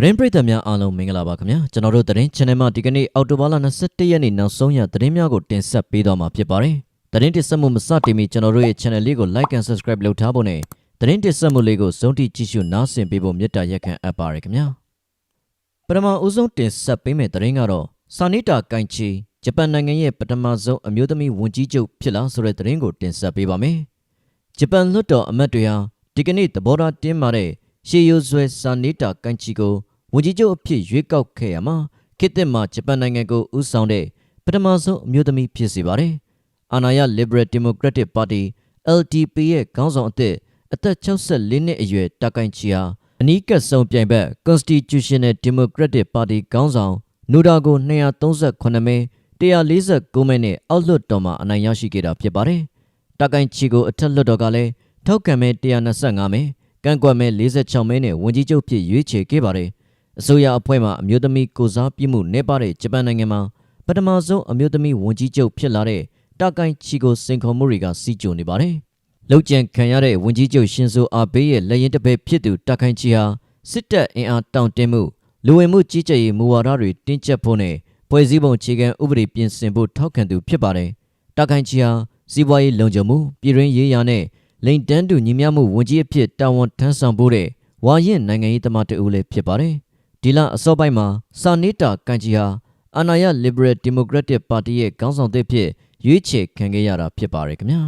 သတင်းပရိသတ်များအားလုံးမင်္ဂလာပါခင်ဗျာကျွန်တော်တို့သတင်း channel မှာဒီကနေ့အောက်တိုဘာလ21ရက်နေ့နောက်ဆုံးရသတင်းများကိုတင်ဆက်ပေးသွားမှာဖြစ်ပါတယ်သတင်းတင်ဆက်မှုမစတင်မီကျွန်တော်တို့ရဲ့ channel လေးကို like and subscribe လုပ်ထားဖို့နဲ့သတင်းတင်ဆက်မှုလေးကိုစုံတိကြည့်ရှုနားဆင်ပေးဖို့မေတ္တာရက်ခံအပ်ပါတယ်ခင်ဗျာပထမဦးဆုံးတင်ဆက်ပေးမယ့်သတင်းကတော့စာနီတာကိုင်ချီဂျပန်နိုင်ငံရဲ့ပထမဆုံးအမျိုးသမီးဝန်ကြီးချုပ်ဖြစ်လာဆိုတဲ့သတင်းကိုတင်ဆက်ပေးပါမယ်ဂျပန်လွှတ်တော်အမတ်တွေဟာဒီကနေ့သဘောထားတင်းမာတဲ့ရှေးရိုးဆွဲစာနီတာကိုင်ချီကို ဝန်ကြီးချုပ်အဖြစ်ရွေးကောက်ခဲ့ရမှာခေတ်သစ်မှာဂျပန်နိုင်ငံကိုဦးဆောင်တဲ့ပထမဆုံးအမျိုးသမီးဖြစ်စေပါတယ်။အာဏာရ Liberal Democratic Party LDP ရဲ့ခေါင်းဆောင်အသစ်အသက်64နှစ်အရွယ်တာကိုင်ချီဟာအနီးကပ်ဆုံးပြိုင်ဘက် Constitutional Democratic Party ခေါင်းဆောင်နိုဒါကို238မဲ149မဲနဲ့အောက်လွှတ်တော်မှာအနိုင်ရရှိခဲ့တာဖြစ်ပါတယ်။တာကိုင်ချီကိုအထက်လွှတ်တော်ကလည်းထောက်ခံမဲ125မဲကန့်ကွက်မဲ46မဲနဲ့ဝန်ကြီးချုပ်ဖြစ်ရွေးချယ်ခဲ့ပါတယ်။ အစိုးရအဖွဲ့မှအမျိုးသမီးကိုစားပြုမှုနေပါတဲ့ဂျပန်နိုင်ငံမှာပထမဆုံးအမျိုးသမီးဝန်ကြီးချုပ်ဖြစ်လာတဲ့တာကိုင်ချီကိုစင်ခေါ်မှုတွေကစီးကြုံနေပါတယ်။လောက်ကျန်ခံရတဲ့ဝန်ကြီးချုပ်ရှင်ဆိုအာဘေးရဲ့လက်ရင်တစ်ဖက်ဖြစ်သူတာကိုင်ချီဟာစစ်တပ်အင်အားတောင့်တင်းမှုလူဝင်မှုကြီးကြပ်ရေးမူဝါဒတွေတင်းကျပ်ဖို့နဲ့ဖွဲ့စည်းပုံခြေခံဥပဒေပြင်ဆင်ဖို့ထောက်ခံသူဖြစ်ပါတယ်။တာကိုင်ချီဟာစီးပွားရေးလုံခြုံမှုပြည်တွင်းရေးရာနဲ့လိန်တန်းတူညီမျှမှုဝန်ကြီးအဖြစ်တာဝန်ထမ်းဆောင်ဖို့တဲ့ဝါရင်နိုင်ငံရေးသမားတဦးလည်းဖြစ်ပါတယ်။ ဒီလအစောပိုင်းမှာစာနေတာကန်ဂျီဟာအာဏာရ Liberal Democratic Party ရဲ့ခေါင်းဆောင်သစ်ဖြစ်ရွေးချယ်ခံခဲ့ရတာဖြစ်ပါတယ်ခင်ဗျာ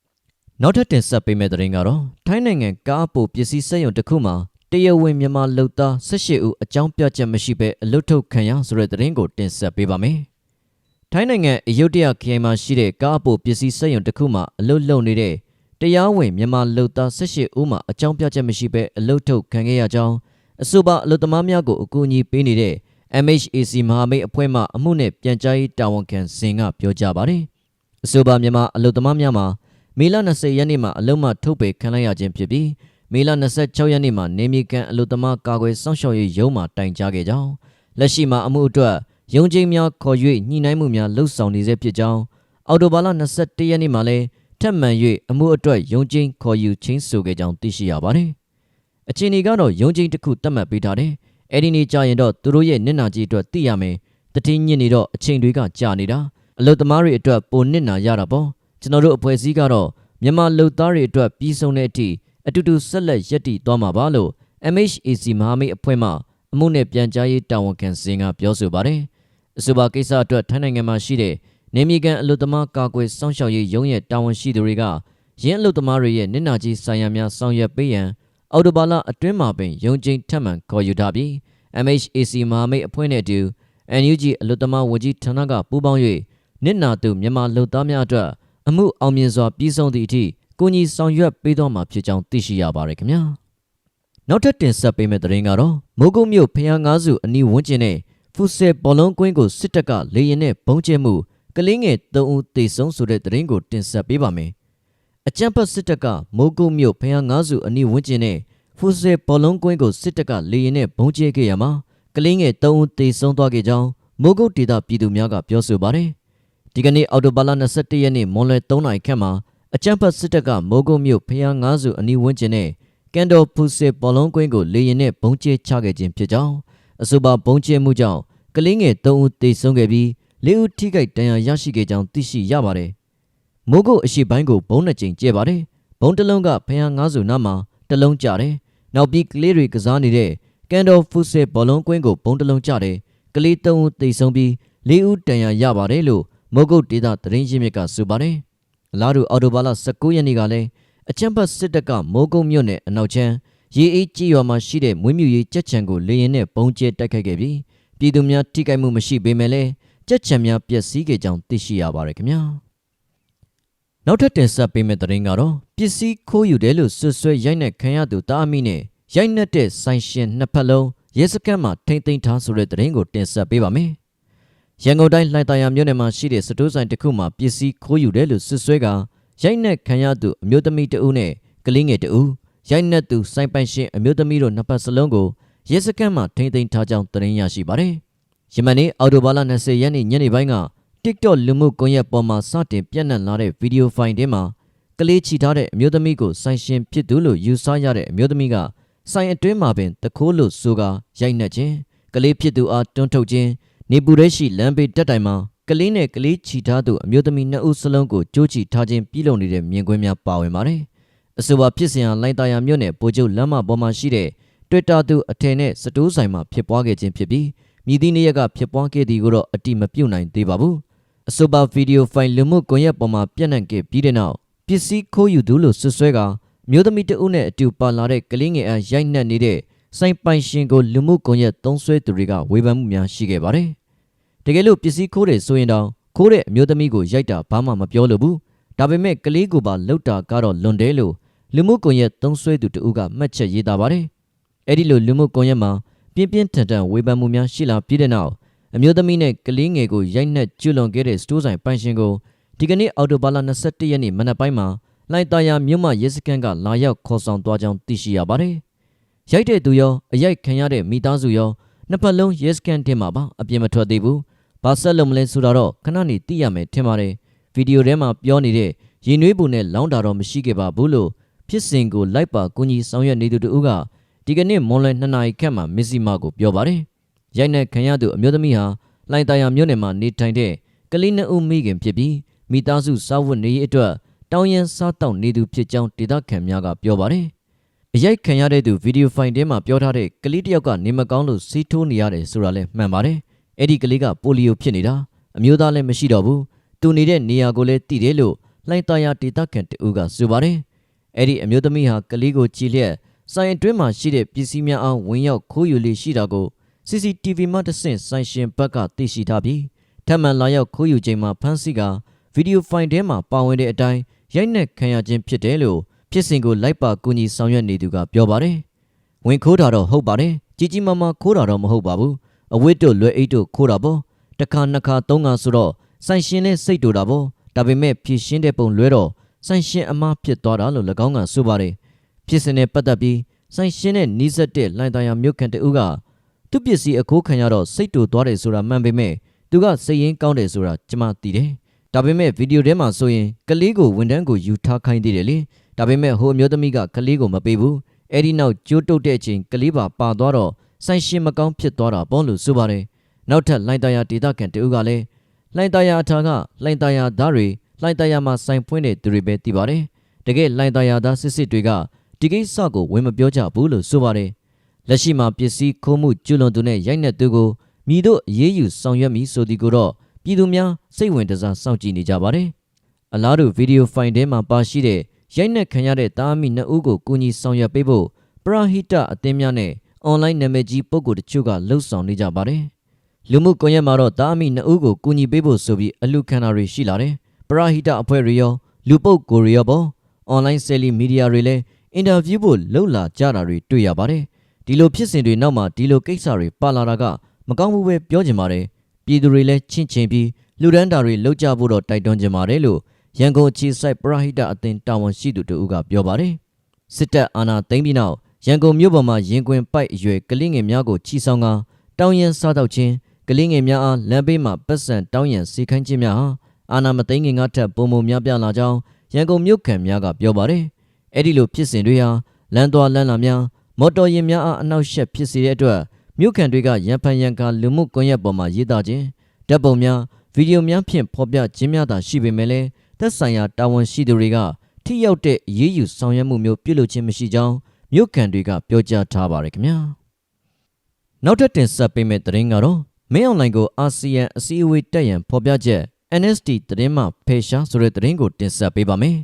။နောက်ထပ်တင်ဆက်ပေးမယ့်သတင်းကတော့ထိုင်းနိုင်ငံကားပိုပစ္စည်းစက်ရုံတစ်ခုမှာတရားဝင်မြန်မာလုပ်သား18ဦးအကြောင်းပြချက်မရှိဘဲအလွတ်ထုတ်ခံရဆိုတဲ့သတင်းကိုတင်ဆက်ပေးပါမယ်။ထိုင်းနိုင်ငံအယုဒ္ဓယခရိုင်မှာရှိတဲ့ကားပိုပစ္စည်းစက်ရုံတစ်ခုမှာအလွတ်လုံနေတဲ့တရားဝင်မြန်မာလုပ်သား18ဦးမှာအကြောင်းပြချက်မရှိဘဲအလုတ်ထုတ်ခံခဲ့ရကြောင်း အဆိုပါအလုတ်သမားများကိုအကူအညီပေးနေတဲ့ MHAC မဟာမိတ်အဖွဲ့မှအမှုနဲ့ပြန်ကြားရေးတာဝန်ခံစင်ကပြောကြားပါတယ်။အဆိုပါမြန်မာအလုတ်သမားများမှာမေလ20ရက်နေ့မှာအလုံးမထုတ်ပေခံလိုက်ရခြင်းဖြစ်ပြီးမေလ26ရက်နေ့မှာနေမြေကန်အလုတ်သမားကာကွယ်စောင့်ရှောက်ရေးရုံးမှတိုင်ကြားခဲ့ကြောင်းလက်ရှိမှာအမှုအတွက်ရုံးချင်းများခေါ်၍ညှိနှိုင်းမှုများလှုပ်ဆောင်နေဆဲဖြစ်ကြောင်းအော်တိုဘာလ21ရက်နေ့မှာလည်းထက်မှန်၍အမှုအတွက်ယုံကျင်းခေါ်ယူချင်းဆိုခဲ့ကြောင်းသိရှိရပါတယ်။ အခြေအနေကတော့ယုံကျင်းတစ်ခုသတ်မှတ်ပေးထားတယ်။အဲ့ဒီနေ့ကြာရင်တော့သူတို့ရဲ့နစ်နာကြီးအတွက်သိရမယ်။တတိညစ်နေတော့အချိန်တွေကကြာနေတာ။အလုတ်သမားတွေအတွက်ပိုနစ်နာရတာပေါ့။ကျွန်တော်တို့အဖွဲ့အစည်းကတော့မြန်မာလူသားတွေအတွက်ပြီးဆုံးတဲ့အထိအတူတူဆက်လက်ရည်တည်သွားမှာပါလို့ MHAC မဟာမိတ်အဖွဲ့မှအမှုနဲ့ပြန်ကြားရေးတာဝန်ခံစင်ကပြောဆိုပါတယ်။အဆိုပါကိစ္စအတွက်ထိုင်းနိုင်ငံမှာရှိတဲ့နေမြေကန်အလုသမားကာကွယ်စောင့်ရှောက်ရေးရုံးရဲ့တာဝန်ရှိသူတွေကရင်းအလုသမားတွေရဲ့နစ်နာကြီးဆိုင်ရာများဆောင်ရွက်ပေးရန် အော်တိုဘာလအတွင်းမှာပင်ရုံးချင်းထပ်မံခေါ်ယူထားပြီး MHAC မဟာမိတ်အဖွဲ့နဲ့အတူ NUG အလုသမားဝန်ကြီးဌာနကပူးပေါင်း၍နစ်နာသူမြန်မာလူသားများအတွက်အမှုအောင်မြင်စွာပြီးဆုံးသည့်အထိကိုကြီးဆောင်ရွက်ပေးသွားမှာဖြစ်ကြောင်းသိရှိရပါတယ်ခင်ဗျာနောက်ထပ်တင်ဆက်ပေးမယ့်သတင်းကတော့မိုးကုတ်မြို့ဖျားငါးစုအနီးဝန်းကျင်နဲ့ဖူဆယ်ဘောလုံးကွင်းကိုစစ်တပ်ကလေရင်နဲ့ဘုံကျဲမှုကလေးငယ်၃ဦးသေဆုံးဆိုတဲ့သတင်းကိုတင်ဆက်ပေးပါမယ်။ အကြံဖတ်စစ်တပ်ကမိုးကုတ်မြို့ဖျားငါးစုအနီးဝန်းကျင်နဲ့ဖူဆယ်ဘောလုံးကွင်းကိုစစ်တပ်ကလေရင်နဲ့ဘုံကျဲခဲ့ရမှာကလေးငယ်၃ဦးသေဆုံးသွားခဲ့ကြောင်းမိုးကုတ်ဒေသပြည်သူများကပြောဆိုပါတယ်။ဒီကနေ့အော်တိုဘာလ21ရက်နေ့မွန်လွယ်3နာရီခန့်မှာအကြံဖတ်စစ်တပ်ကမိုးကုတ်မြို့ဖျားငါးစုအနီးဝန်းကျင်နဲ့ကန်တော်ဖူဆယ်ဘောလုံးကွင်းကိုလေရင်နဲ့ဘုံကျဲချခဲ့ခြင်းဖြစ်ကြောင်းအဆိုပါဘုံကျဲမှုကြောင့်ကလေးငယ်၃ဦးသေဆုံးခဲ့ပြီးလေးဦးထိခိုက်ဒဏ်ရာရရှိခဲ့ကြောင်းသိရှိရပါတယ်။ မိုးကုတ်အရှိပိုင်းကိုဘုံနှစ်ကြိမ်ကျဲပါတယ်။ဘုံတစ်လုံးကဖယံငါးစုနားမှာတစ်လုံးကျတယ်။နောက်ပြီးကလေးတွေကစားနေတဲ့ကန်တော်ဖူဆယ်ဘောလုံးကွင်းကိုဘုံတစ်လုံးကျတယ်။ကလေး၃ဦးသေဆုံးပြီးလေးဦးဒဏ်ရာရပါတယ်လို့မိုးကုတ်ဒေသသတင်းရင်းမြစ်ကဆိုပါတယ်။အလားတူအော်တိုဘာလ19ရက်နေ့ကလည်းအချမ်းဘတ်စစ်တပ်ကမိုးကုတ်မြို့နယ်အနောက်ချမ်းရေအေးကြီးရွာမှာရှိတဲ့မွေးမြူရေးကြက်ချံကိုလေရင်နဲ့ပုံကျဲတိုက်ခိုက်ခဲ့ပြီးပြည်သူများထိခိုက်မှုမရှိပေမဲ့လည်းကြက်ချံများပျက်စီးခဲ့ကြောင်းသိရှိရပါတယ်ခင်ဗျာ နောက်ထပ်တင်ဆက်ပေးမယ့်သတင်းကတော့ပစ္စည်းခိုးယူတယ်လို့ဆွဆွဲရိုက်နှက်ခံရသူတာအမိနဲ့ရိုက်နှက်တဲ့ဆိုင်ရှင်နှစ်ဖက်လုံးရဲစခန်းမှာထိမ့်သိမ်းထားဆိုတဲ့သတင်းကိုတင်ဆက်ပေးပါမယ်ရန်ကုန်တိုင်းလှိုင်သာယာမြို့နယ်မှာရှိတဲ့စတိုးဆိုင်တစ်ခုမှာပစ္စည်းခိုးယူတယ်လို့ဆွဆွဲကရိုက်နှက်ခံရသူအမျိုးသမီးတဦးနဲ့ကလေးငယ်တဦးရိုက်နှက်သူစိုင်ပိုင်ရှင်အမျိုးသမီးတို့နှစ်ဖက်စလုံးကိုရဲစခန်းမှာထိမ့်သိမ်းထားကြောင်းသတင်းရရှိပါတယ်ယမနေ့အော်တိုဘာလ20ရက်နေ့ညနေပိုင်းက TikTok လူမှုကွန်ရက်ပေါ်မှာစတင်ပြန့်နှံ့လာတဲ့ဗီဒီယိုဖိုင်ထဲမှာကလေးချီထားတဲ့အမျိုးသမီးကိုဆိုင်ရှင်ဖြစ်သူလို့ယူဆရတဲ့အမျိုးသမီးကဆိုင်အတွင်းမှာပင်တခိုးလို့ဆိုကာရိုက်နှက်ခြင်းကလေးဖြစ်သူအားတွန်းထုတ်ခြင်းနေပူရဲရှိလမ်းဘေးတက်တိုင်မှာကလေးနဲ့ကလေးချီထားသူအမျိုးသမီးနှစ်ဦးစလုံးကိုကြိုးချီထားခြင်းပြုလုပ်နေတဲ့မြင်ကွင်းများပါဝင်ပါတယ်။အဆိုပါဖြစ်စဉ်ဟာလိုင်တာယာမြို့နယ်ပိုကျုပ်လမ်းမပေါ်မှာရှိတဲ့တွေ့တာသူအထည်နဲ့စတိုးဆိုင်မှာဖြစ်ပွားခဲ့ခြင်းဖြစ်ပြီးမြည်သည့်နေ့ရက်ကဖြစ်ပွားခဲ့သည်ကိုတော့အတိမပြုတ်နိုင်သေးပါဘူး။ အဆိုပါဗီဒီယိုဖိုင်လူမှုကွန်ရက်ပေါ်မှာပြန့်နှံ့ခဲ့ပြီးတဲ့နောက်ပစ္စည်းခိုးယူသူလို့ဆွဆွဲကမျိုးသမီးတဦးနဲ့အတူပါလာတဲ့ကလေးငယ်အားရိုက်နှက်နေတဲ့စိုင်းပိုင်ရှင်ကိုလူမှုကွန်ရက်သုံးဆွဲသူတွေကဝေဖန်မှုများရှိခဲ့ပါတယ်။တကယ်လို့ပစ္စည်းခိုးတယ်ဆိုရင်တော့ခိုးတဲ့အမျိုးသမီးကိုရိုက်တာဘာမှမပြောလို့ဘူး။ဒါပေမဲ့ကလေးကိုပါလှုပ်တာကတော့လွန်တယ်လို့လူမှုကွန်ရက်သုံးဆွဲသူတဦးကမှတ်ချက်ရေးသားပါတယ်။အဲ့ဒီလိုလူမှုကွန်ရက်မှာပြင်းပြင်းထန်ထန်ဝေဖန်မှုများရှိလာပြီးတဲ့နောက် အမျိုးသမီးနဲ့ကလေးငယ်ကိုရိုက်နှက်ကျွလွန်ခဲ့တဲ့စတိုးဆိုင်ပိုင်ရှင်ကိုဒီကနေ့အော်တိုဘာလ21ရက်နေ့မနက်ပိုင်းမှာလိုက်တာယာမြို့မရဲစခန်းကလာရောက်ခေါ်ဆောင်သွားကြောင်းသိရှိရပါတယ်။ရိုက်တဲ့သူရောအရိုက်ခံရတဲ့မိသားစုရောနှစ်ဖက်လုံးရဲစခန်းထဲမှာပါအပြင်မထွက်သေးဘူး။ဘာဆက်လုံးမလဲဆိုတာတော့ခဏနေသိရမယ်ထင်ပါတယ်။ဗီဒီယိုထဲမှာပြောနေတဲ့ရင်နွေးပူနဲ့လောင်းတာတော့မရှိခဲ့ပါဘူးလို့ဖြစ်စဉ်ကိုလိုက်ပါကူညီဆောင်ရွက်နေသူတို့ကဒီကနေ့မွန်လွယ်2နာရီခန့်မှာမစ္စည်းမကိုပြောပါတယ်။ ရိုက်နှက်ခံရသူအမျိုးသမီးဟာလိုင်တာယာမြို့နယ်မှာနေထိုင်တဲ့ကလေးနှစ်ဦးမိခင်ဖြစ်ပြီးမိသားစုစားဝတ်နေရေးအတွက်တောင်းရန်စားတောက်နေသူဖြစ်ကြောင်းဒေသခံများကပြောပါတယ်။အရိုက်ခံရတဲ့သူဗီဒီယိုဖိုင်ထဲမှာပြောထားတဲ့ကလေးတစ်ယောက်ကနေမကောင်းလို့စီးထိုးနေရတယ်ဆိုတာလည်းမှန်ပါတယ်။အဲ့ဒီကလေးကပိုလီယိုဖြစ်နေတာအမျိုးသားလည်းမရှိတော့ဘူး။သူနေတဲ့နေရာကိုလည်းတည်တယ်လို့လှိုင်သာယာဒေသခံတဦးကဆိုပါတယ်။အဲ့ဒီအမျိုးသမီးဟာကလေးကိုကြည်လျက်ဆိုင်အတွင်းမှာရှိတဲ့ပစ္စည်းများအားဝင်ရောက်ခိုးယူလေးရှိတာကို CCTV မှတဆင့်ဆိုင်ရှင်ဘက်ကသိရှိထားပြီးထပ်မံလာရောက်ခိုးယူချိန်မှာဖမ်းဆီးကဗီဒီယိုဖိုင်ထဲမှာပါဝင်တဲ့အတိုင်းရိုက်နှက်ခံရခြင်းဖြစ်တယ်လို့ဖြစ်စဉ်ကိုလိုက်ပါကူညီဆောင်ရွက်နေသူကပြောပါတယ်။ဝင်ခိုးတာတော့ဟုတ်ပါတယ်။ကြီးကြီးမားမားခိုးတာတော့မဟုတ်ပါဘူး။အဝတ်တို့လွယ်အိတ်တို့ခိုးတာပေါ့။တစ်ခါနှစ်ခါသုံးခါဆိုတော့ဆိုင်ရှင်နဲ့စိတ်တူတာပေါ့။ဒါပေမဲ့ဖြည့်ရှင်းတဲ့ပုံလွဲတော့ဆိုင်ရှင်အမားဖြစ်သွားတာလို့၎င်းကဆိုပါတယ်။ဖြစ်စဉ်နဲ့ပတ်သက်ပြီးဆိုင်ရှင်နဲ့နီးစပ်တဲ့လိုင်တရာမြို့ခံတဦးက သူ့ပစ္စည်းအခိုးခံရတော့စိတ်တူသွားတယ်ဆိုတာမှန်ပေမဲ့သူကစိတ်ရင်းကောင်းတယ်ဆိုတာကျွန်မသိတယ်။ဒါပေမဲ့ဗီဒီယိုထဲမှာဆိုရင်ကလေးကိုဝန်ထမ်းကိုယူထားခိုင်းသေးတယ်လေ။ဒါပေမဲ့ဟိုအမျိုးသမီးကကလေးကိုမပေးဘူး။အဲ့ဒီနောက်ကြိုးတုတ်တဲ့အချိန်ကလေးပါပါသွားတော့ဆိုင်ရှင်မကောင်းဖြစ်သွားတာပေါ့လို့ဆိုပါတယ်။နောက်ထပ်လိုင်တရာဒေတာကန်တဦးကလည်းလိုင်တရာအထာကလိုင်တရာသားတွေလိုင်တရာမှာဆိုင်ဖွင့်တဲ့သူတွေပဲသိပါတယ်။တကယ်လိုင်တရာသားစစ်စစ်တွေကဒီကိစ္စကိုဝင်မပြောကြဘူးလို့ဆိုပါတယ်။ လက်ရှိမှာပစ္စည်းခိုးမှုကျူးလွန်သူနဲ့ရိုက်နှက်သူကိုမိတို့အရေးယူဆောင်ရွက်မည်ဆိုသည်ကိုတော့ပြည်သူများစိတ်ဝင်တစားစောင့်ကြည့်နေကြပါတယ်။အလားတူဗီဒီယိုဖိုင်ထဲမှာပါရှိတဲ့ရိုက်နှက်ခံရတဲ့တားမိနှစ်ဦးကိုကူညီဆောင်ရွက်ပေးဖို့ပရဟိတအသင်းများနဲ့အွန်လိုင်းနာမည်ကြီးပုဂ္ဂိုလ်တချို့ကလှုံ့ဆော်နေကြပါတယ်။လူမှုကွန်ရက်မှာတော့တားမိနှစ်ဦးကိုကူညီပေးဖို့ဆိုပြီးအလူခံတာတွေရှိလာတယ်။ပရဟိတအဖွဲ့တွေရောလူပုဂ္ဂိုလ်တွေရောပေါ့အွန်လိုင်းဆယ်လီမီဒီယာတွေလည်းအင်တာဗျူးဖို့လှုပ်လာကြတာတွေတွေ့ရပါတယ်။ ဒီလိုဖြစ်စဉ်တွေနောက်မှာဒီလိုကိစ္စတွေပါလာတာကမကောင်းဘူးပဲပြောချင်ပါတယ်။ပြည်သူတွေလည်းချင့်ချင်ပြီးလူဒန်းတာတွေလောက်ကြဖို့တော့တိုက်တွန်းချင်ပါတယ်လို့ရန်ကုန်အခြေစိုက်ပရဟိတအသင်းတာဝန်ရှိသူတို့ကပြောပါတယ်။စစ်တပ်အာဏာသိမ်းပြီးနောက်ရန်ကုန်မြို့ပေါ်မှာရင်ကွင်ပိုက်အရွယ်ကလေးငယ်များကိုချီဆောင်ကတောင်းရန်စားတော့ခြင်းကလေးငယ်များအားလမ်းဘေးမှာပတ်စံတောင်းရန်စီခိုင်းခြင်းများဟာအာဏာမသိမ်းခင်ကထပ်ပုံမများပြလာကြောင်းရန်ကုန်မြို့ခံများကပြောပါတယ်။အဲ့ဒီလိုဖြစ်စဉ်တွေဟာလမ်းသွားလမ်းလာများ မော်တော်ယာဉ်များအားအနှောက်အယှက်ဖြစ်စေတဲ့အတွက်မြို့ခံတွေကရန်ဖန်ရန်ကာလူမှုကွန်ရက်ပေါ်မှာရေးသားခြင်းတပ်ပုံများဗီဒီယိုများဖြင့်ဖော်ပြခြင်းများသာရှိပေမဲ့လည်းသက်ဆိုင်ရာတာဝန်ရှိသူတွေကထိရောက်တဲ့အရေးယူဆောင်ရွက်မှုမျိုးပြုလုပ်ခြင်းမရှိကြောင်းမြို့ခံတွေကပြောကြားထားပါတယ်ခင်ဗျာနောက်ထပ်တင်ဆက်ပေးမယ့်သတင်းကတော့မင်းအွန်လိုင်းကိုအာဆီယံအစည်းအဝေးတက်ရန်ဖော်ပြချက် NST သတင်းမှဖေရှားဆိုတဲ့သတင်းကိုတင်ဆက်ပေးပါမယ်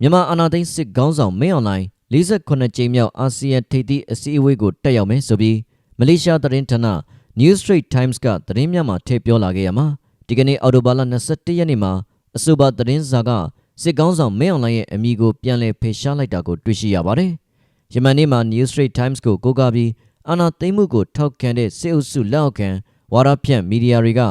မြန်မာအာဏာသိမ်းစစ်ခေါင်းဆောင်မင်းအွန်လိုင်း 48ကြိမ်မြောက်အာဆီယံထိပ်သီးအစည်းအဝေးကိုတက်ရောက်မယ်ဆိုပြီးမလေးရှားသတင်းဌာန New Street Times ကသတင်းများမှာထည့်ပြောလာခဲ့ရမှာဒီကနေ့အော်တိုဘာလ21ရက်နေ့မှာအဆိုပါသတင်းစာကစစ်ကောင်းဆောင်မင်းအောင်လှိုင်ရဲ့အမိကိုပြန်လည်ဖေရှားလိုက်တာကိုတွေ့ရှိရပါတယ်။ယမန်နေ့မှာ New Street Times ကိုကိုးကားပြီးအာဏာသိမ်းမှုကိုထောက်ခံတဲ့စစ်အုပ်စုလက်အောက်ခံဝါဒဖြန့်မီဒီယာတွေက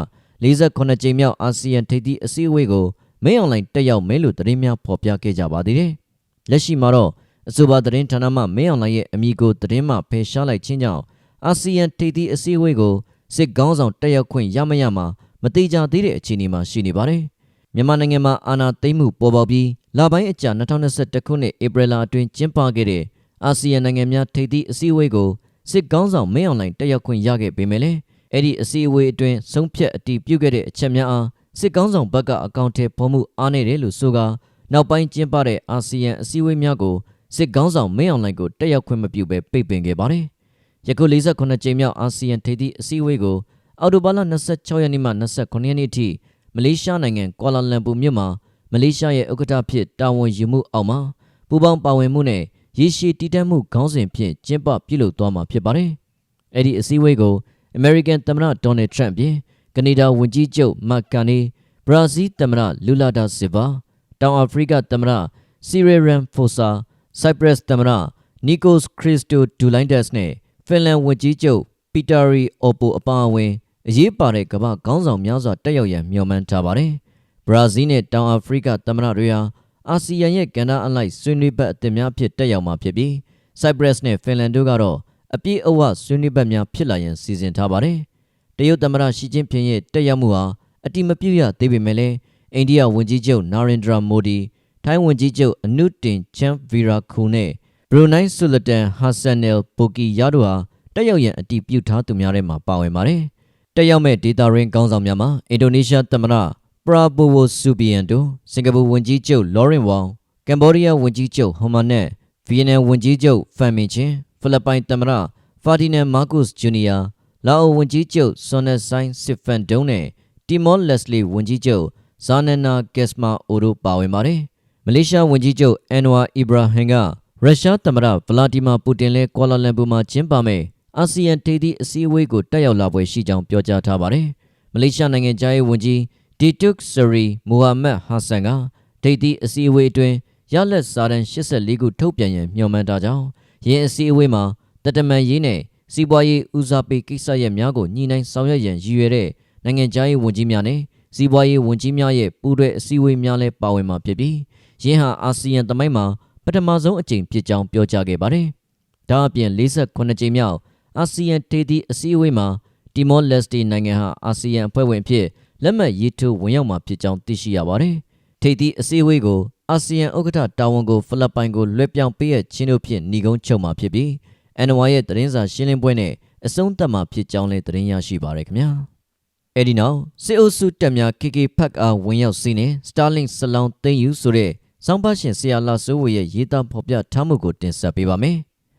48ကြိမ်မြောက်အာဆီယံထိပ်သီးအစည်းအဝေးကိုမင်းအောင်လှိုင်တက်ရောက်မယ်လို့သတင်းများဖော်ပြခဲ့ကြပါသေးတယ်။လက်ရှိမှာတော့ အဆိုပါသတင်းဌာနမှမင်းအောင်လှိုင်ရဲ့အမိကိုသတင်းမှဖေရှားလိုက်ခြင်းကြောင့်အာဆီယံထိပ်သီးအစည်းအဝေးကိုစစ်ကောင်းဆောင်တက်ရောက်ခွင့်ရမရမှာမတိကျသေးတဲ့အခြေအနေမှာရှိနေပါတယ်။မြန်မာနိုင်ငံမှာအာဏာသိမ်းမှုပေါ်ပေါက်ပြီးလပိုင်းအကြာ2021ခုနှစ်ဧပြီလအတွင်းကျင်းပခဲ့တဲ့အာဆီယံနိုင်ငံများထိပ်သီးအစည်းအဝေးကိုစစ်ကောင်းဆောင်မင်းအောင်လှိုင်တက်ရောက်ခွင့်ရခဲ့ပေမဲ့လည်းအဲ့ဒီအစည်းအဝေးအတွင်းဆုံးဖြတ်အတည်ပြုခဲ့တဲ့အချက်များအားစစ်ကောင်းဆောင်ဘက်ကအကောင့်ထဲပေါ်မှုအားနေတယ်လို့ဆိုကာနောက်ပိုင်းကျင်းပတဲ့အာဆီယံအစည်းအဝေးများကို စစ်ကောင်းဆောင်မင်းအောင်လှိုင်ကိုတက်ရောက်ခွင့်မပြုဘဲပိတ်ပင်ခဲ့ပါတယ်။ယခု48ကြိမ်မြောက်အာဆီယံထိပ်သီးအစည်းအဝေးကိုအော်တိုဘာလ26ရက်နေ့မှ29ရက်နေ့အထိမလေးရှားနိုင်ငံကွာလာလမ်ပူမြို့မှာမလေးရှားရဲ့ဥက္ကဋ္ဌဖြစ်တာဝန်ယူမှုအောက်မှာပူးပေါင်းပါဝင်မှုနဲ့ရည်ရှိတည်တတ်မှုခေါင်းစဉ်ဖြင့်ကျင်းပပြုလုပ်သွားမှာဖြစ်ပါတယ်။အဲ့ဒီအစည်းအဝေးကို American သမ္မတဒေါ်နယ်ထရန့်ပြင်ကနေဒါဝန်ကြီးချုပ်မတ်ကာနီဘရာဇီးသမ္မတလူလာဒါဆီဗာတောင်အာဖရိကသမ္မတစီရီ ရန်ဖိုဆာဆိုက်ပရပ်သမ္မတနီကိုစ်ခရစ်စတိုဒူလိုင်းဒက်စ်နဲ့ဖင်လန်ဝန်ကြီးချုပ်ပီတာရီအော်ပိုအပါအဝင်အရေးပါတဲ့ကမ္ဘာခေါင်းဆောင်များစွာတက်ရောက်ရန်မျှော်မှန်းထားပါတယ်။ဘရာဇီးနဲ့တောင်အာဖရိကသမ္မတတွေဟာအာဆီယံရဲ့ကဏ္ဍအလိုက်ဆွေးနွေးဘက်အသစ်များဖြစ်တက်ရောက်မှာဖြစ်ပြီးဆိုက်ပရပ်နဲ့ဖင်လန်တို့ကတော့အပြည့်အဝဆွေးနွေးဘက်များဖြစ်လာရန်စီစဉ်ထားပါတယ်။တရုတ်သမ္မတရှီကျင်းဖျင်ရဲ့တက်ရောက်မှုဟာအတိမပြုတ်ရသေးပေမဲ့လည်းအိန္ဒိယဝန်ကြီးချုပ်နာရင်ဒရာမိုဒီ ထိုင်းဝန်ကြီးချုပ်အနုတင်ချမ်ဗီရာခုနဲ့ဘရူနိုင်းဆူလတန်ဟာဆန်နယ်ဘိုကီယာတို့ဟာတက်ရောက်ရန်အတိပြုထားသူများထဲမှာပါဝင်ပါတယ်။တက်ရောက်မဲ့ဒေတာရင်းကောင်းဆောင်များမှာအင်ဒိုနီးရှားသမ္မတပရာဘိုဝိုဆူဘီယန်တို့စင်ကာပူဝန်ကြီးချုပ်လော်ရင်ဝေါင်ကမ်ဘောဒီးယားဝန်ကြီးချုပ်ဟွန်မာနက်ဗီယက်နမ်ဝန်ကြီးချုပ်ဖန်မင်ချင်းဖိလစ်ပိုင်သမ္မတဖာဒီနန်မာကုစ်ဂျူနီယာလာအိုဝန်ကြီးချုပ်ဆွန်နက်ဆိုင်စစ်ဖန်ဒုံနဲ့တီမောလက်စလီဝန်ကြီးချုပ်ဇာနနာကက်စမာအိုတို့ပါဝင်ပါတယ်။ မလေးရှားဝန်ကြီးချုပ်အန်ဝါအီဘရာဟင်ကရုရှားသမ္မတဗလာဒီမာပူတင်လည်းကွာလာလမ်ပူမှာကျင်းပမယ်အာဆီယံဒေသအစည်းအဝေးကိုတက်ရောက်လာပွဲရှိကြောင်းပြောကြားထားပါတယ်။မလေးရှားနိုင်ငံသားရေးဝန်ကြီးဒီတုတ်ဆရီမူဟာမက်ဟာဆန်ကဒေသအစည်းအဝေးအတွင်းရလက်စာတန်84ခုထုတ်ပြန်ရန်မျှော်မှန်းထားကြောင်းယင်းအစည်းအဝေးမှာတတမန်ရေးနဲ့စီးပွားရေးဦးစားပေးကိစ္စရပ်များကိုညှိနှိုင်းဆောင်ရွက်ရန်ရည်ရွယ်တဲ့နိုင်ငံသားရေးဝန်ကြီးများနဲ့စီးပွားရေးဝန်ကြီးများရဲ့ပူးတွဲအစည်းအဝေးများလည်းပါဝင်မှာဖြစ်ပြီး ယင်းဟာအာဆီယံသမိုင်းမှာပထမဆုံးအကြိမ်ဖြစ်ကြောင်းပြောကြားခဲ့ပါတယ်။ဒါအပြင်48ကြိမ်မြောက်အာဆီယံဒေသအစည်းအဝေးမှာတီမောလက်စတီနိုင်ငံဟာအာဆီယံအဖွဲ့ဝင်ဖြစ်လက်မှတ်ရေးထိုးဝင်ရောက်မှာဖြစ်ကြောင်းသိရှိရပါတယ်။ထိပ်သီးအစည်းအဝေးကိုအာဆီယံဥက္ကဋ္ဌတာဝန်ကိုဖိလစ်ပိုင်ကိုလွှဲပြောင်းပေးရခြင်းတို့ဖြင့်ညီကုန်းချုပ်မှာဖြစ်ပြီးအန်နဝါရဲ့သတင်းစာရှင်းလင်းပွဲနဲ့အဆုံးသတ်မှာဖြစ်ကြောင်းလည်းသတင်းရရှိပါရခင်ဗျာ။အဲဒီနောက်စစ်အုပ်စုတပ်များ KK ဖက်အားဝင်ရောက်စီးနေ Starlink စလောင်းသိမ်းယူဆိုတဲ့ စောင်းပါရှင်ဆရာလာစိုးဝေရဲ့ရေးသားဖော်ပြထားမှုကိုတင်ဆက်ပေးပါမယ်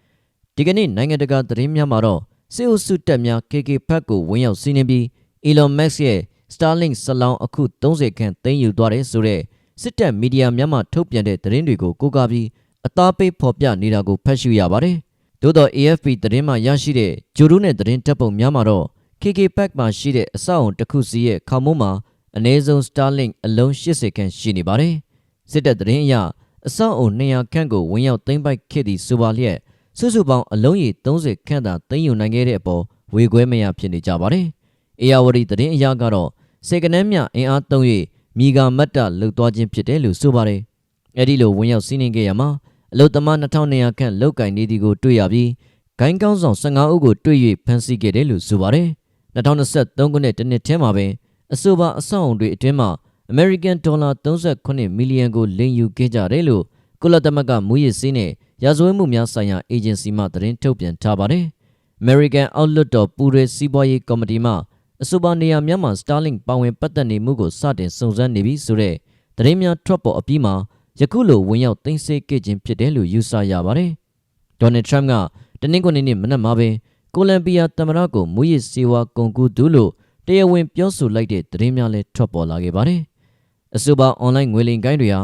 ။ဒီကနေ့နိုင်ငံတကာသတင်းများမှာတော့စစ်အုပ်စုတပ်များ KK ဖက်ကိုဝင်ရောက်စီးနေပြီး Elon Musk ရဲ့ Starlink စလောင်းအခု30ခန့်သိမ်းယူသွားတယ်ဆိုတဲ့စစ်တပ်မီဒီယာများမှထုတ်ပြန်တဲ့သတင်းတွေကိုကိုးကားပြီးအသားပေးဖော်ပြနေတာကိုဖတ်ရှုရပါတယ်။သို့တော့ AFP သတင်းမှရရှိတဲ့ဂျိုဒိုနဲ့သတင်းတပ်ပုံများမှာတော့ KK Pack မှာရှိတဲ့အဆောက်အုံတစ်ခုစီရဲ့ခေါင်းမိုးမှာအနည်းဆုံး Starlink အလုံး80ခန့်ရှိနေပါတယ်။ စစ်တပ်သတင်းအရအဆောက်အုံ200ခန့်ကိုဝင်ရောက်သိမ်းပိုက်ခဲ့သည့်ဆိုပါလျက်စုစုပေါင်းအလုံးရေ30ခန့်သာသိမ်းယူနိုင်ခဲ့တဲ့အပေါ်ဝေခွဲမရဖြစ်နေကြပါတယ်။အေယာဝတီသတင်းအရကတော့စေကနန်းမြအင်အားသုံး၍မိဂါမတ်တလှုပ်သွားခြင်းဖြစ်တယ်လို့ဆိုပါတယ်။အဲဒီလိုဝင်ရောက်စီးနင်းခဲ့ရမှာအလုတ်သမား2200ခန့်လောက်ကင်နေသည်ကိုတွေ့ရပြီးဂိုင်းကောင်းဆောင်15ဦးကိုတွေ့၍ဖမ်းဆီးခဲ့တယ်လို့ဆိုပါတယ်။2023ခုနှစ်တနှစ်ထဲမှာပဲအဆိုပါအဆောက်အုံတွေအတွင်းမှာ American Dollar 38မီလီယံကိုလိမ်ယူခဲ့ကြတယ်လို့ကုလသမဂ္ဂမူရစ်စည်းနဲ့ရာဇဝတ်မှုများဆိုင်ရာအေဂျင်စီမှသတင်းထုတ်ပြန်ထားပါတယ်။ American Outlook တော်ပူရဲစီးပွားရေးကော်မတီမှအဆိုပါနေရာများမှာ Starlink ပါဝင်ပတ်သက်နေမှုကိုစတင်စုံစမ်းနေပြီဆိုတဲ့သတင်းများထွက်ပေါ်အပြီးမှာယခုလိုဝင်ရောက်သိမ်းဆည်းခဲ့ခြင်းဖြစ်တယ်လို့ယူဆရပါတယ်။ဒေါ်နယ်ထရမ့်ကတနင်္ဂနွေနေ့မနက်မှာပဲကိုလံဘီယာသမ္မတကိုမူရစ်စေဝါကုန်ကူးသူလို့တရားဝင်ပြောဆိုလိုက်တဲ့သတင်းများလည်းထွက်ပေါ်လာခဲ့ပါတယ်။ အဆိုပါအွန်လိုင်းငွေလိမ်ကိုင်းတွေဟာ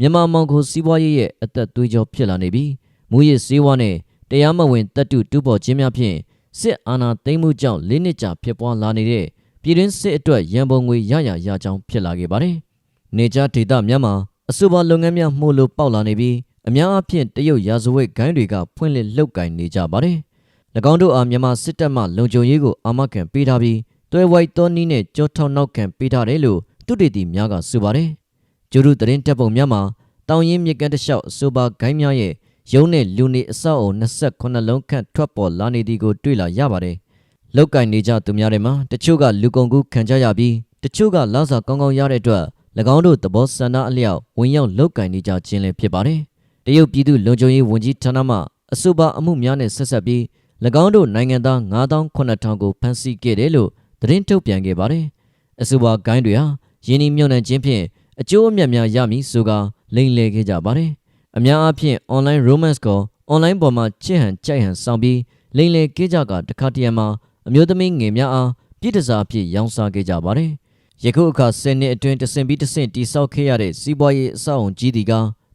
မြန်မာမောင်ခိုစီးပွားရေးရဲ့အသက်သွေးကြောဖြစ်လာနေပြီးမူရစ်စေဝါနဲ့တရားမဝင်တပ်တုတူပေါ်ခြင်းများဖြင့်စစ်အာဏာသိမ်းမှုကြောင့်လေးနှစ်ကြာဖြစ်ပွားလာနေတဲ့ပြည်တွင်းစစ်အတွက်ရန်ပုံငွေရရရကြောင်းဖြစ်လာခဲ့ပါတယ်။နေကြဒေသများမှာအဆိုပါလုပ်ငန်းများမှုလို့ပေါက်လာနေပြီးအများအပြားတရုတ်ရာဇဝတ်ဂိုင်းတွေကဖွင့်လှစ်လှုပ်ကင်နေကြပါတယ်။၎င်းတို့အားမြန်မာစစ်တပ်မှလုံခြုံရေးကိုအာမခံပေးထားပြီးတွဲဝိုက်သောနီးနဲ့ကြောထောက်နောက်ခံပေးထားတယ်လို့ သူတေတီများကဆိုပါတယ်။ကျိုးတို့သတင်းတပ်ပုံများမှာတောင်ရင်မြကန်းတလျှောက်အဆိုပါဂိုင်းများရဲ့ရုံးနဲ့လူနေအဆောက်အုံ28လုံးခန့်ထွက်ပေါ်လာနေသည်ကိုတွေ့လာရပါတယ်။လောက်ကင်နေကြသူများတွေမှာတချို့ကလူကုန်ကူးခံကြရပြီးတချို့ကလစာကောင်းကောင်းရတဲ့အတွက်၎င်းတို့သဘောဆန္ဒအလျောက်ဝင်ရောက်လောက်ကင်နေကြခြင်းလည်းဖြစ်ပါတယ်။တရုတ်ပြည်သူလုံခြုံရေးဝန်ကြီးဌာနမှအဆိုပါအမှုများနဲ့ဆက်ဆက်ပြီး၎င်းတို့နိုင်ငံသား9000ကိုဖမ်းဆီးခဲ့တယ်လို့သတင်းထုတ်ပြန်ခဲ့ပါတယ်။အဆိုပါဂိုင်းတွေဟာ ယင်းဒီမြုံနှံခြင်းဖြင့်အကျိုးအမြတ်များရမည်ဆိုကာလိမ်လည်ခဲ့ကြပါတယ်။အများအားဖြင့် online romance ကို online ပေါ်မှာချစ်ဟန်ကြိုက်ဟန်ဆောင်ပြီးလိမ်လည်ခဲ့ကြကတခါတရံမှာအမျိုးသမီးငယ်များအားပြည်တစားအဖြစ်ရောင်းစားခဲ့ကြပါတယ်။ယခုအခါ10နှစ်အတွင်းတဆင့်ပြီးတဆင့်တိဆောက်ခဲ့ရတဲ့စီးပွားရေးအဆောက်အုံကြီးတီက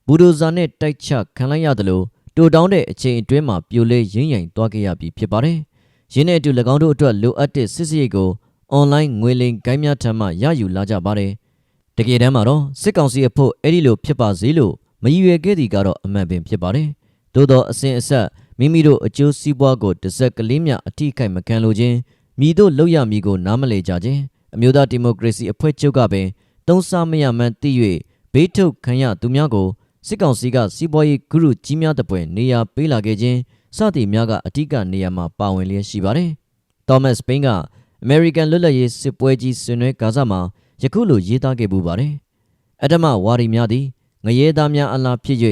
ဘူဒိုဇာနဲ့တိုက်ချခံလိုက်ရသလိုတိုတောင်းတဲ့အချိန်အတွင်းမှာပြိုလဲရင်းရင်သွားခဲ့ရပြီဖြစ်ပါတယ်။ရင်းနဲ့အတူ၎င်းတို့အတွက်လိုအပ်တဲ့စစ်စရိတ်ကို online ငွေလိမ်ဂိုင်းများထံမှရယူလာကြပါတယ်။တကယ်တမ်းမှာတော့စစ်ကောင်စီအဖို့အဲ့ဒီလိုဖြစ်ပါစေလို့မရည်ရွယ်ခဲ့သည်ကတော့အမှန်ပင်ဖြစ်ပါတယ်။သို့သောအစဉ်အဆက်မိမိတို့အကျိုးစီးပွားကိုတစ်စက်ကလေးမျှအထိခိုက်မခံလိုခြင်းမိတို့လောက်ရမည်ကိုနားမလည်ကြခြင်းအမျိုးသားဒီမိုကရေစီအဖွဲ့ချုပ်ကပင်တုံးစားမရမှန်းသိ၍ဘေးထုတ်ခံရသူများကိုစစ်ကောင်စီကစီးပွားရေးဂုရုကြီးများတပွဲနေရာပေးလာခဲ့ခြင်းစသည်များကအထူးကနေရာမှာပါဝင်လျက်ရှိပါတယ်။ Thomas Paine က အမေရိကန်လွတ်လပ်ရေးစစ်ပွဲကြီးဆွေးနွေးကားစားမှာယခုလိုရေးသားခဲ့ပူပါတယ်။အတ္တမဝါရီများသည်ငရဲသားများအလားဖြစ်၍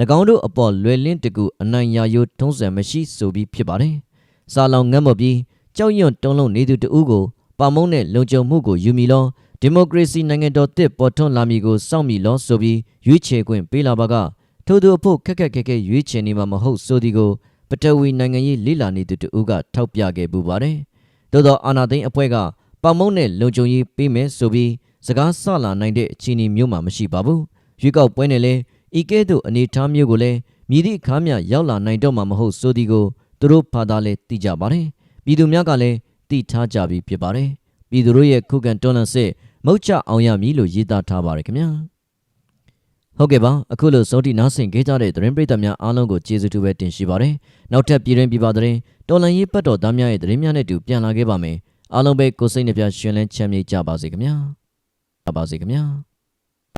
၎င်းတို့အပေါ်လွယ်လင်းတကူအနိုင်ရယိုးထုံးစံမရှိဆိုပြီးဖြစ်ပါတယ်။စာလောင်ငတ်မပြီးကြောက်ရွံ့တုံးလုံးနေသူတဦးကိုပါမုံနဲ့လုံခြုံမှုကိုယူမီလောဒီမိုကရေစီနိုင်ငံတော်တစ်ပေါ်ထွန်းလာမည်ကိုစောင့်မီလောဆိုပြီးရွေးချယ်ခွင့်ပေးလာပါကထို့သူအဖို့ခက်ခက်ခဲခဲရွေးချယ်နေမှာမဟုတ်ဆိုသည်ကိုပထဝီနိုင်ငံရေးလိလာနေသူတဦးကထောက်ပြခဲ့ပူပါတယ်။ သို့သောအာနာသိန်းအဖွဲ့ကပါမုံနဲ့လုံခြုံရေးပေးမယ်ဆိုပြီးစကားဆလာနိုင်တဲ့အခြေအနေမျိုးမှမရှိပါဘူး။ရွေးကောက်ပွဲနဲ့လည်းဤကဲ့သို့အနေထားမျိုးကိုလည်းမြည်သည့်အခါမျှရောက်လာနိုင်တော့မှာမဟုတ်ဆိုသည်ကိုသူတို့ဖာသာလည်းသိကြပါတယ်။ပြည်သူများကလည်းသိထားကြပြီဖြစ်ပါတယ်။ပြည်သူတို့ရဲ့ခုခံတွန်းလှန်စစ်မုတ်ချအောင်ရမည်လို့ရေးသားထားပါတယ်ခင်ဗျာ ဟုတ်ကဲ့ပါအခုလိုစောတိနားဆင်ခဲ့ကြတဲ့သတင်းပရိသတ်များအားလုံးကိုကျေးဇူးတူပဲတင်ရှိပါတယ်နောက်ထပ်ပြည်တွင်းပြည်ပသတင်းတော်လန်ရေးပတ်တော်သားများရဲ့သတင်းများနဲ့တူပြန်လာခဲ့ပါမယ်အားလုံးပဲကိုစိတ်နှပြရှင်လန်းချမ်းမြေ့ကြပါစေခင်ဗျာပါပါစေခင်ဗျာ